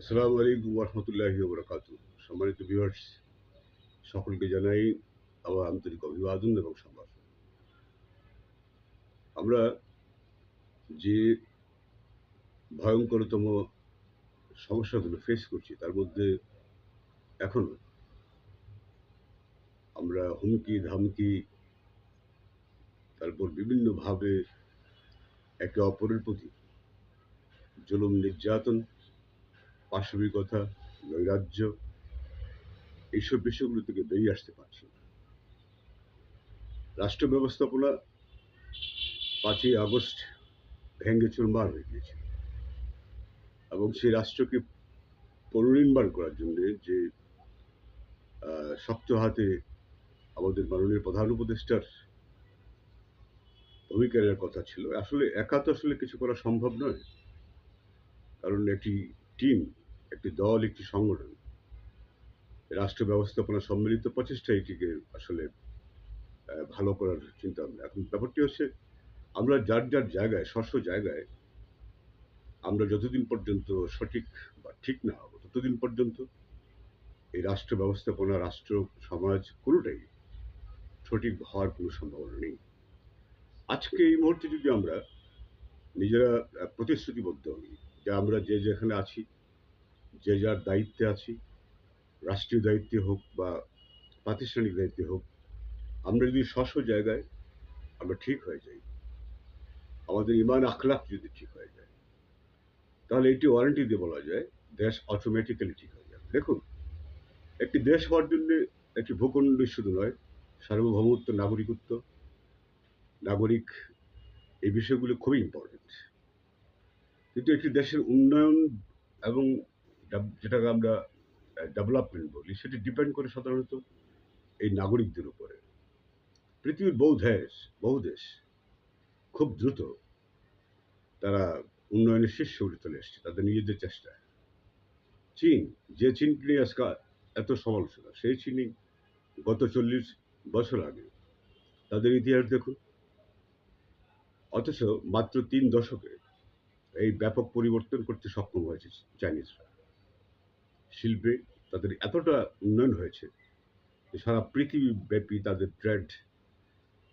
আসসালামু আলাইকুম রহমতুল্লাহি বরকাত সম্মানিত ভিউয়ার্স সকলকে জানাই আমার আন্তরিক অভিবাদন এবং সম্ভাষণ। আমরা যে ভয়ঙ্করতম সমস্যাগুলো ফেস করছি, তার মধ্যে এখনও আমরা হুমকি, ধামকি, তারপর বিভিন্নভাবে একে অপরের প্রতি জুলুম, নির্যাতন পাশবিকতা, নৈরাজ্য, এইসব বিষয়গুলো থেকে বেরিয়ে আসতে পারছি না। রাষ্ট্র ব্যবস্থাপনা পাঁচই আগস্ট ভেঙ্গে চুরমার হয়ে গিয়েছে। এবং সেই রাষ্ট্রকে পুনর্নির্মাণ করার জন্য যে শক্ত হাতে আমাদের মাননীয় প্রধান উপদেষ্টার ভূমিকা কথা ছিল। আসলে একা তো আসলে কিছু করা সম্ভব নয়। কারণ একটি টিম, একটি দল, একটি সংগঠন। রাষ্ট্র ব্যবস্থাপনা সম্মিলিত প্রচেষ্টা এটিকে আসলে ভালো করার চিন্তা ভাবনা। এখন ব্যাপারটি হচ্ছে, আমরা যার যার জায়গায়, স্বস্ব জায়গায়, আমরা যতদিন পর্যন্ত সঠিক বা ঠিক না হব, ততদিন পর্যন্ত এই রাষ্ট্র ব্যবস্থাপনা, রাষ্ট্র, সমাজ কোনোটাই সঠিক হওয়ার কোনো সম্ভাবনা নেই। আজকে এই মুহূর্তে যদি আমরা নিজেরা প্রতিশ্রুতিবদ্ধ হই যে আমরা যে যেখানে আছি, যে যার দায়িত্বে আছি, রাষ্ট্রীয় দায়িত্বে হোক বা প্রাতিষ্ঠানিক দায়িত্বে হোক, আমরা যদি স্বস্ব জায়গায়, আমরা ঠিক হয়ে যাই। আমাদের ইমান আখলাখ যদি ঠিক হয়ে যায়, তাহলে এটি ওয়ারেন্টি দিয়ে বলা যায়, দেশ অটোমেটিক্যালি ঠিক হয়ে যাবে। দেখুন, একটি দেশ হওয়ার জন্য একটি ভূখণ্ড শুধু নয়, সার্বভৌমত্ব, নাগরিকত্ব, নাগরিক, এই বিষয়গুলো খুবই ইম্পর্টেন্ট কিন্তু একটি দেশের উন্নয়ন এবং যেটাকে আমরা ডেভেলপমেন্ট বলি, সেটি ডিপেন্ড করে সাধারণত এই নাগরিকদের উপরে। পৃথিবীর বহু দেশ বহু দেশ খুব দ্রুত তারা উন্নয়নের শীর্ষে উঠে চলে এসছে, তাদের নিজেদের চেষ্টায়। চীন, যে চীনকে নিয়ে আজকে এত সমালোচনা, সেই চীনই গত চল্লিশ বছর আগে তাদের ইতিহাস দেখুন। অথচ মাত্র তিন দশকে এই ব্যাপক পরিবর্তন করতে সক্ষম হয়েছে চাইনিজরা। শিল্পে তাদের এতটা উন্নয়ন হয়েছে যে সারা পৃথিবীব্যাপী তাদের ট্রেড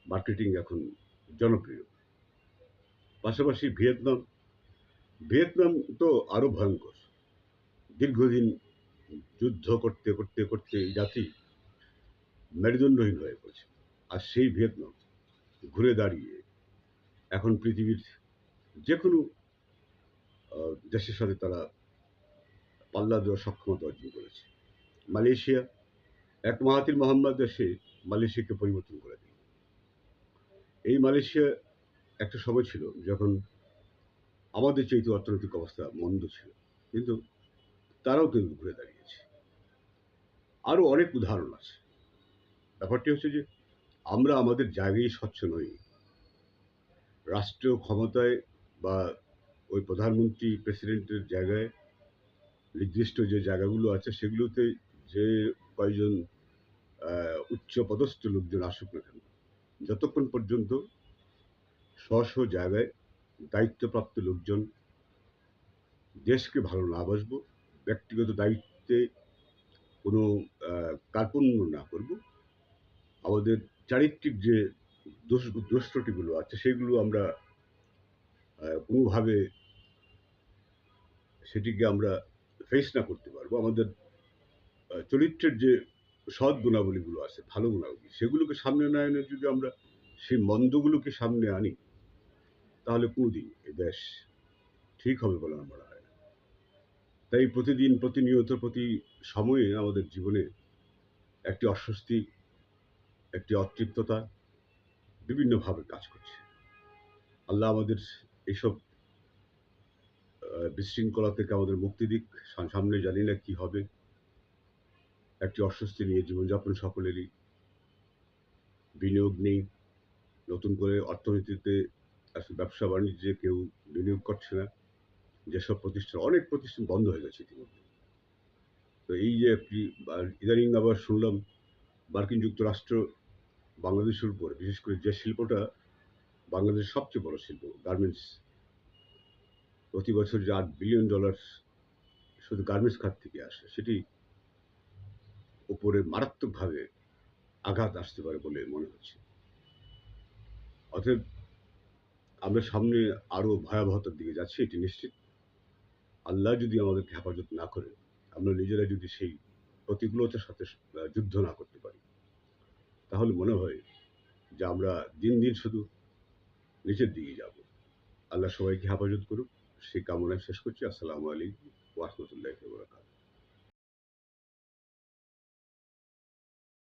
মার্কেটিং এখন জনপ্রিয়। পাশাপাশি ভিয়েতনাম ভিয়েতনাম তো আরও ভয়ঙ্কর। দীর্ঘদিন যুদ্ধ করতে করতে করতে জাতি মেরুদণ্ডহীন হয়ে পড়েছে। আর সেই ভিয়েতনাম ঘুরে দাঁড়িয়ে এখন পৃথিবীর যে কোনো দেশের সাথে তারা পাল্লা দেওয়ার সক্ষমতা অর্জন করেছে। মালয়েশিয়া এক মাহাতির মোহাম্মদ এসে মালয়েশিয়াকে পরিবর্তন করে দিল। এই মালয়েশিয়া একটা সময় ছিল যখন আমাদের চাইতে অর্থনৈতিক অবস্থা মন্দ ছিল, কিন্তু তারাও কিন্তু ঘুরে দাঁড়িয়েছে। আরও অনেক উদাহরণ আছে। ব্যাপারটি হচ্ছে যে, আমরা আমাদের জায়গায় স্বচ্ছ নই। রাষ্ট্রীয় ক্ষমতায় বা ওই প্রধানমন্ত্রী প্রেসিডেন্টের জায়গায় নির্দিষ্ট যে জায়গাগুলো আছে সেগুলোতে যে কয়েকজন উচ্চ পদস্থ লোকজন আসুক না কেন, যতক্ষণ পর্যন্ত স্ব স্ব জায়গায় দায়িত্বপ্রাপ্ত লোকজন দেশকে ভালো না বাসবো, ব্যক্তিগত দায়িত্বে কোনো কার্পণ্য না করব, আমাদের চারিত্রিক যে দোষ দোষ ত্রুটিগুলো আছে সেগুলো আমরা কোনোভাবে সেটিকে আমরা ফেস না করতে পারব। আমাদের চরিত্রের যে সৎ গুণাবলীগুলো আছে, ভালো গুণাবলী, সেগুলোকে সামনে না এনে যদি আমরা সেই মন্দগুলোকে সামনে আনি, তাহলে কোনোদিন এ দেশ ঠিক হবে বলে আমার মনে হয় তাই প্রতিদিন, প্রতিনিয়ত, প্রতি সময়ে আমাদের জীবনে একটি অস্বস্তি, একটি অতৃপ্ততা বিভিন্নভাবে কাজ করছে। আল্লাহ আমাদের এইসব বিশৃঙ্খলা থেকে আমাদের মুক্তি দিক। সামনে জানি না কি হবে। একটি অস্বস্তি নিয়ে জীবনযাপন সকলেরই। বিনিয়োগ নেই। নতুন করে অর্থনীতিতে ব্যবসা বাণিজ্যে কেউ বিনিয়োগ করছে না। যেসব প্রতিষ্ঠান, অনেক প্রতিষ্ঠান বন্ধ হয়ে গেছে ইতিমধ্যে। তো এই যে একটি ইদানিং আবার শুনলাম, মার্কিন যুক্তরাষ্ট্র বাংলাদেশের উপর, বিশেষ করে যে শিল্পটা বাংলাদেশের সবচেয়ে বড় শিল্প, গার্মেন্টস প্রতি বছর যে আট বিলিয়ন ডলার শুধু গার্মেন্টস খাত থেকে আসে, সেটি উপরে মারাত্মকভাবে আঘাত আসতে পারে বলে মনে হচ্ছে। অতএব আমরা সামনে আরও ভয়াবহতার দিকে যাচ্ছি, এটি নিশ্চিত। আল্লাহ যদি আমাদেরকে হেফাজত না করে আমরা নিজেরা যদি সেই প্রতিকূলতার সাথে যুদ্ধ না করতে পারি, তাহলে মনে হয় যে আমরা দিন দিন শুধু নিচের দিকে যাব। আল্লাহ সবাইকে হেফাজত করুক। সেই কামনায় শেষ করছি। আসসালামু আলাইকুম ওরহমতুল্লাহ বরাকাত